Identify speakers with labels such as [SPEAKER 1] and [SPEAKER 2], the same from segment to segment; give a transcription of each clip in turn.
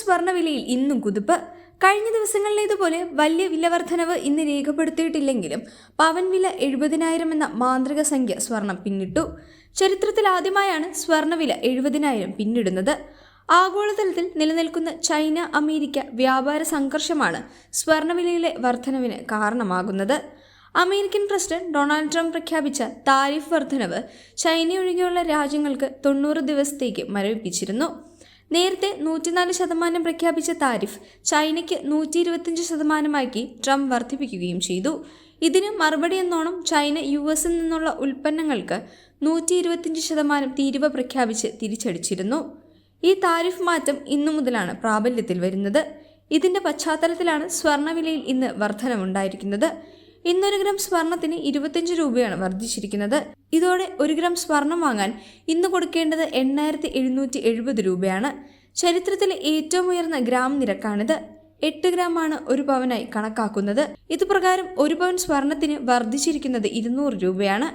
[SPEAKER 1] സ്വർണവിലയിൽ ഇന്നും കുതിപ്പ്. കഴിഞ്ഞ ദിവസങ്ങളിലേതുപോലെ വലിയ വില വർധനവ് ഇന്ന് രേഖപ്പെടുത്തിയിട്ടില്ലെങ്കിലും പവൻ വില എഴുപതിനായിരം എന്ന മാന്ത്രിക സംഖ്യ സ്വർണം പിന്നിട്ടു. ചരിത്രത്തിൽ ആദ്യമായാണ് സ്വർണവില എഴുപതിനായിരം പിന്നിടുന്നത്. ആഗോളതലത്തിൽ നിലനിൽക്കുന്ന ചൈന അമേരിക്ക വ്യാപാര സംഘർഷമാണ് സ്വർണവിലയിലെ വർധനവിന് കാരണമാകുന്നത്. അമേരിക്കൻ പ്രസിഡന്റ് ഡൊണാൾഡ് ട്രംപ് പ്രഖ്യാപിച്ച താരിഫ് വർധനവ് ചൈന ഒഴികെയുള്ള രാജ്യങ്ങൾക്ക് തൊണ്ണൂറ് ദിവസത്തേക്ക് മരവിപ്പിച്ചിരുന്നു. നേരത്തെ നൂറ്റിനാല് ശതമാനം പ്രഖ്യാപിച്ച താരിഫ് ചൈനയ്ക്ക് നൂറ്റി ഇരുപത്തിയഞ്ച് ശതമാനമാക്കി ട്രംപ് വർദ്ധിപ്പിക്കുകയും ചെയ്തു. ഇതിന് മറുപടി എന്നോണം ചൈന യു എസിൽ നിന്നുള്ള ഉൽപ്പന്നങ്ങൾക്ക് നൂറ്റി ഇരുപത്തിയഞ്ച് ശതമാനം തീരുവ പ്രഖ്യാപിച്ച് തിരിച്ചടിച്ചിരുന്നു. ഈ താരിഫ് മാറ്റം ഇന്നു മുതലാണ് പ്രാബല്യത്തിൽ വരുന്നത്. ഇതിന്റെ പശ്ചാത്തലത്തിലാണ് സ്വർണവിലയിൽ ഇന്ന് വർധനവുണ്ടായിരിക്കുന്നത്. ഇന്നൊരു ഗ്രാം സ്വർണത്തിന് ഇരുപത്തിയഞ്ച് രൂപയാണ് വർദ്ധിച്ചിരിക്കുന്നത്. ഇതോടെ ഒരു ഗ്രാം സ്വർണം വാങ്ങാൻ ഇന്ന് കൊടുക്കേണ്ടത് എണ്ണായിരത്തി എഴുന്നൂറ്റി എഴുപത് രൂപയാണ്. ചരിത്രത്തിലെ ഏറ്റവും ഉയർന്ന ഗ്രാം നിരക്കാണിത്. എട്ട് ആണ് ഒരു പവനായി കണക്കാക്കുന്നത്. ഇതുപ്രകാരം ഒരു പവൻ സ്വർണത്തിന് വർദ്ധിച്ചിരിക്കുന്നത് ഇരുന്നൂറ് രൂപയാണ്.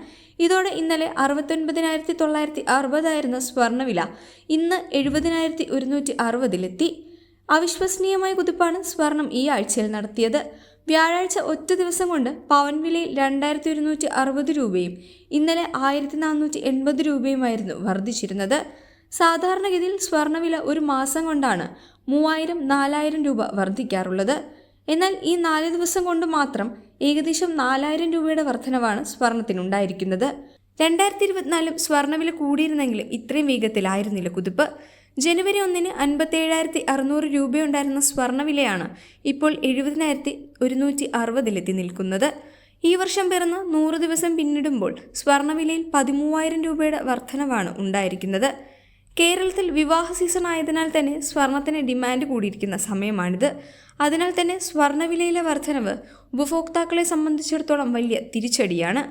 [SPEAKER 1] ഇതോടെ ഇന്നലെ അറുപത്തൊൻപതിനായിരത്തി തൊള്ളായിരത്തി അറുപതായിരുന്ന സ്വർണവില ഇന്ന് എഴുപതിനായിരത്തി ഒരുന്നൂറ്റി അറുപതിലെത്തി. അവിശ്വസനീയമായ കുതിപ്പാണ് സ്വർണം ഈ ആഴ്ചയിൽ നടത്തിയത്. വ്യാഴാഴ്ച ഒറ്റ ദിവസം കൊണ്ട് പവൻ വിലയിൽ രണ്ടായിരത്തി ഒരുന്നൂറ്റി അറുപത് രൂപയും ഇന്നലെ ആയിരത്തി നാനൂറ്റി എൺപത് രൂപയുമായിരുന്നു വർദ്ധിച്ചിരുന്നത്. സാധാരണഗതിയിൽ സ്വർണവില ഒരു മാസം കൊണ്ടാണ് മൂവായിരം നാലായിരം രൂപ വർദ്ധിക്കാറുള്ളത്. എന്നാൽ ഈ നാല് ദിവസം കൊണ്ട് മാത്രം ഏകദേശം നാലായിരം രൂപയുടെ വർധനവാണ് സ്വർണത്തിനുണ്ടായിരിക്കുന്നത്. രണ്ടായിരത്തി ഇരുപത്തിനാലും സ്വർണവില കൂടിയിരുന്നെങ്കിലും ഇത്രയും വേഗത്തിലായിരുന്നില്ല കുതിപ്പ്. ജനുവരി ഒന്നിന് അൻപത്തേഴായിരത്തി അറുന്നൂറ് രൂപയുണ്ടായിരുന്ന സ്വർണവിലയാണ് ഇപ്പോൾ എഴുപതിനായിരത്തി ഒരുന്നൂറ്റി അറുപതിലെത്തി നിൽക്കുന്നത്. ഈ വർഷം പിറന്ന് നൂറ് ദിവസം പിന്നിടുമ്പോൾ സ്വർണവിലയിൽ പതിമൂവായിരം രൂപയുടെ വർധനവാണ് ഉണ്ടായിരിക്കുന്നത്. കേരളത്തിൽ വിവാഹ സീസൺ ആയതിനാൽ തന്നെ സ്വർണത്തിന് ഡിമാൻഡ് കൂടിയിരിക്കുന്ന സമയമാണിത്. അതിനാൽ തന്നെ സ്വർണവിലയിലെ വർധനവ് ഉപഭോക്താക്കളെ സംബന്ധിച്ചിടത്തോളം വലിയ തിരിച്ചടിയാണ്.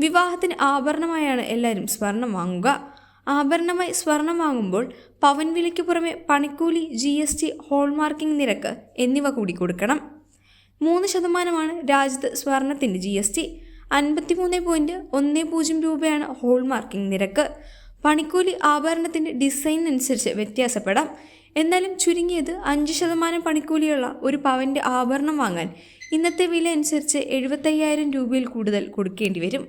[SPEAKER 1] വിവാഹത്തിന് ആഭരണമായാണ് എല്ലാവരും സ്വർണം വാങ്ങുക. ആഭരണമായി സ്വർണം വാങ്ങുമ്പോൾ പവൻ വിലയ്ക്ക് പുറമെ പണിക്കൂലി ജി എസ് ടി ഹോൾമാർക്കിംഗ് നിരക്ക് എന്നിവ കൂടി കൊടുക്കണം മൂന്ന് ശതമാനമാണ് രാജ്യത്ത് സ്വർണത്തിന്റെ ജി എസ് ടി. അൻപത്തിമൂന്ന് പോയിന്റ് ഒന്ന് പൂജ്യം രൂപയാണ് ഹോൾമാർക്കിംഗ് നിരക്ക്. പണിക്കൂലി ആഭരണത്തിന്റെ ഡിസൈൻ അനുസരിച്ച് വ്യത്യാസപ്പെടാം. എന്നാലും ചുരുങ്ങിയത് അഞ്ച് ശതമാനം പണിക്കൂലിയുള്ള ഒരു പവന്റെ ആഭരണം വാങ്ങാൻ ഇന്നത്തെ വില അനുസരിച്ച് എഴുപത്തയ്യായിരം രൂപയിൽ കൂടുതൽ കൊടുക്കേണ്ടി വരും.